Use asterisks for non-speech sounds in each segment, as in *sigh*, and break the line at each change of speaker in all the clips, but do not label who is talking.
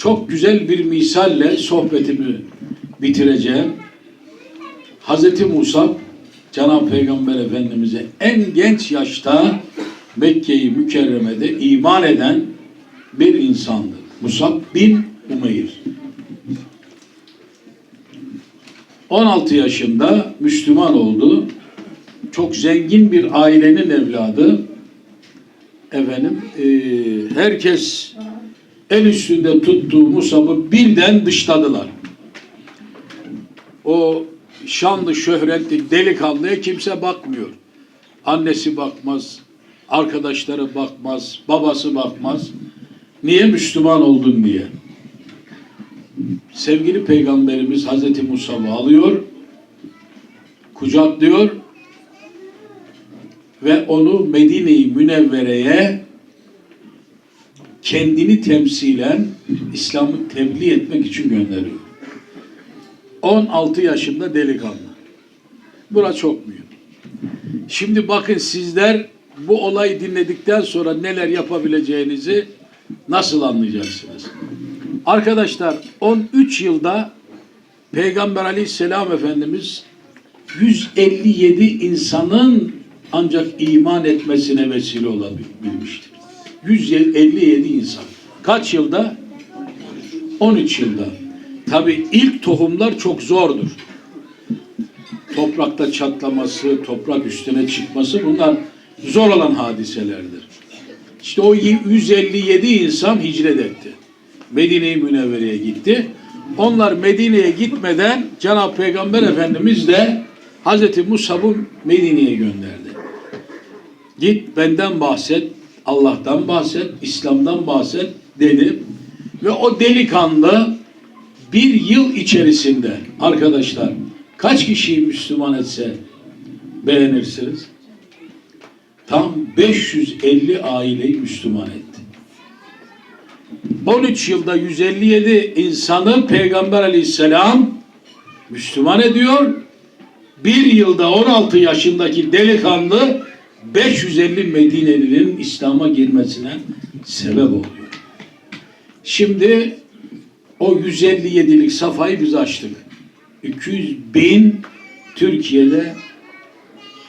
çok güzel bir misalle sohbetimi bitireceğim. Hazreti Musa Cenab-ı Peygamber Efendimiz'e en genç yaşta Mekke'yi Mükerreme'de iman eden bir insandı. Musab bin Umeyr. 16 yaşında Müslüman oldu. Çok zengin bir ailenin evladı. Efendim, eee, herkes el üstünde tuttuğu Musab'ı birden dışladılar. O şanlı, şöhretli delikanlıya kimse bakmıyor. Annesi bakmaz, arkadaşları bakmaz, babası bakmaz. Niye Müslüman oldun diye. Sevgili Peygamberimiz Hazreti Musab'ı alıyor, kucaklıyor ve onu Medine-i Münevvere'ye kendini temsilen İslam'ı tebliğ etmek için gönderiyor. 16 yaşında delikanlı. Bura çok mühim. Şimdi bakın sizler bu olayı dinledikten sonra neler yapabileceğinizi nasıl anlayacaksınız? Arkadaşlar 13 yılda Peygamber Aleyhisselam Efendimiz 157 insanın ancak iman etmesine vesile olabilmiştir. 157 insan. Kaç yılda? 13 yılda. Tabi ilk tohumlar çok zordur. Toprakta çatlaması, toprak üstüne çıkması bunlar zor olan hadiselerdir. İşte o 157 insan hicret etti. Medine-i Münevvere'ye gitti. Onlar Medine'ye gitmeden Cenab-ı Peygamber Efendimiz de Hazreti Musab'ı Medine'ye gönderdi. Git benden bahset, Allah'tan bahset, İslam'dan bahset dedi. Ve o delikanlı bir yıl içerisinde arkadaşlar kaç kişiyi Müslüman etse beğenirsiniz? Tam 550 aileyi Müslüman etti. 13 yılda 157 insanı Peygamber aleyhisselam Müslüman ediyor. Bir yılda 16 yaşındaki delikanlı 550 Medinelilerin İslam'a girmesine sebep oluyor. Şimdi o 157'lik safhayı biz açtık. 200 bin Türkiye'de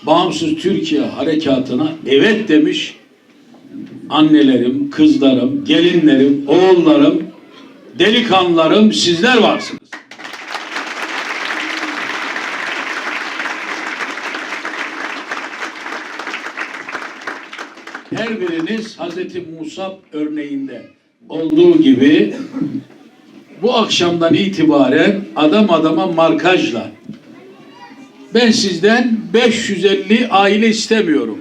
bağımsız Türkiye harekatına evet demiş annelerim, kızlarım, gelinlerim, oğullarım, delikanlılarım sizler varsınız. Her biriniz Hazreti Musa örneğinde olduğu gibi bu akşamdan itibaren adam adama markajla ben sizden 550 aile istemiyorum.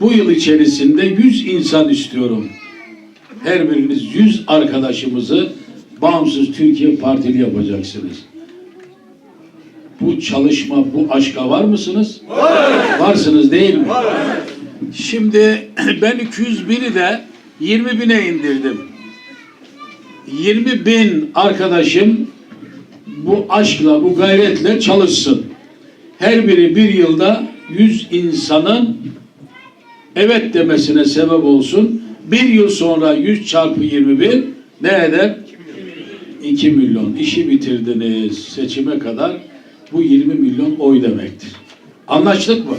Bu yıl içerisinde 100 insan istiyorum. Her biriniz 100 arkadaşımızı bağımsız Türkiye Partili yapacaksınız. Bu çalışma, bu aşka var mısınız? Var. Varsınız değil mi? Var. Şimdi *clears throat* ben 201'i de 20 bine indirdim. 20 bin arkadaşım bu aşkla, bu gayretle çalışsın. Her biri bir yılda 100 insanın evet demesine sebep olsun. Bir yıl sonra 100 çarpı 20 bin ne eder? 2 milyon. İşi bitirdiniz seçime kadar. Bu 20 milyon oy demektir. Anlaştık mı?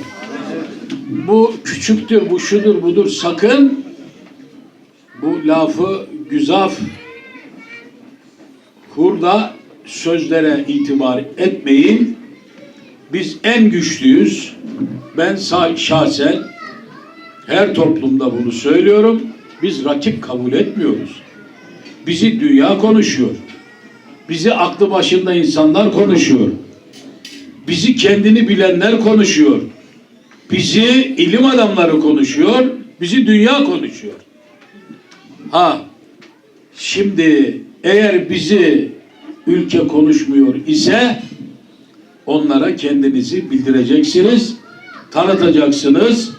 Bu küçüktür, bu şudur, budur. Sakın bu lafı güzaf hurda sözlere itibar etmeyin. Biz en güçlüyüz. Ben şahsen her toplumda bunu söylüyorum. Biz rakip kabul etmiyoruz. Bizi dünya konuşuyor. Bizi aklı başında insanlar konuşuyor. Bizi kendini bilenler konuşuyor. Bizi ilim adamları konuşuyor. Bizi dünya konuşuyor. Ha şimdi eğer bizi ülke konuşmuyor ise onlara kendinizi bildireceksiniz, tanıtacaksınız.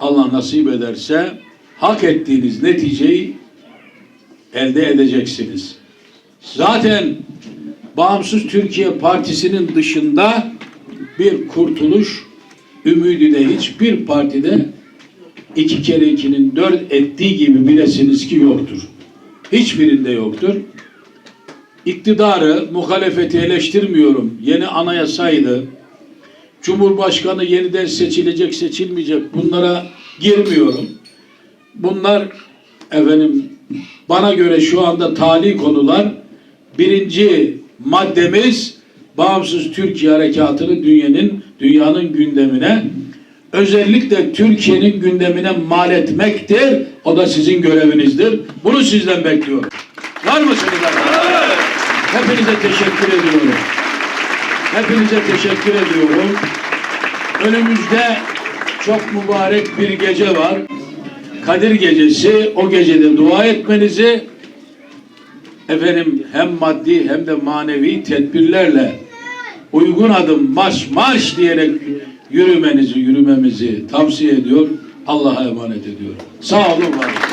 Allah nasip ederse hak ettiğiniz neticeyi elde edeceksiniz. Zaten Bağımsız Türkiye Partisi'nin dışında bir kurtuluş ümidi de hiçbir partide iki kere ikinin dört ettiği gibi bilesiniz ki yoktur. hiçbirinde yoktur. İktidarı, muhalefeti eleştirmiyorum. Yeni anayasaydı, Cumhurbaşkanı yeniden seçilecek, seçilmeyecek bunlara girmiyorum. Bunlar efendim bana göre şu anda tali konular. Birinci maddemiz bağımsız Türkiye harekatını dünyanın dünyanın gündemine özellikle Türkiye'nin gündemine mal etmektir. O da sizin görevinizdir. Bunu sizden bekliyorum. Var mısınız? Hepinize teşekkür ediyorum. Hepinize teşekkür ediyorum. Önümüzde çok mübarek bir gece var. Kadir gecesi. O gecede dua etmenizi efendim hem maddi hem de manevi tedbirlerle uygun adım marş marş diyerek yürümenizi yürümemizi tavsiye ediyor. Allah'a emanet ediyorum. Sağ olun var olun.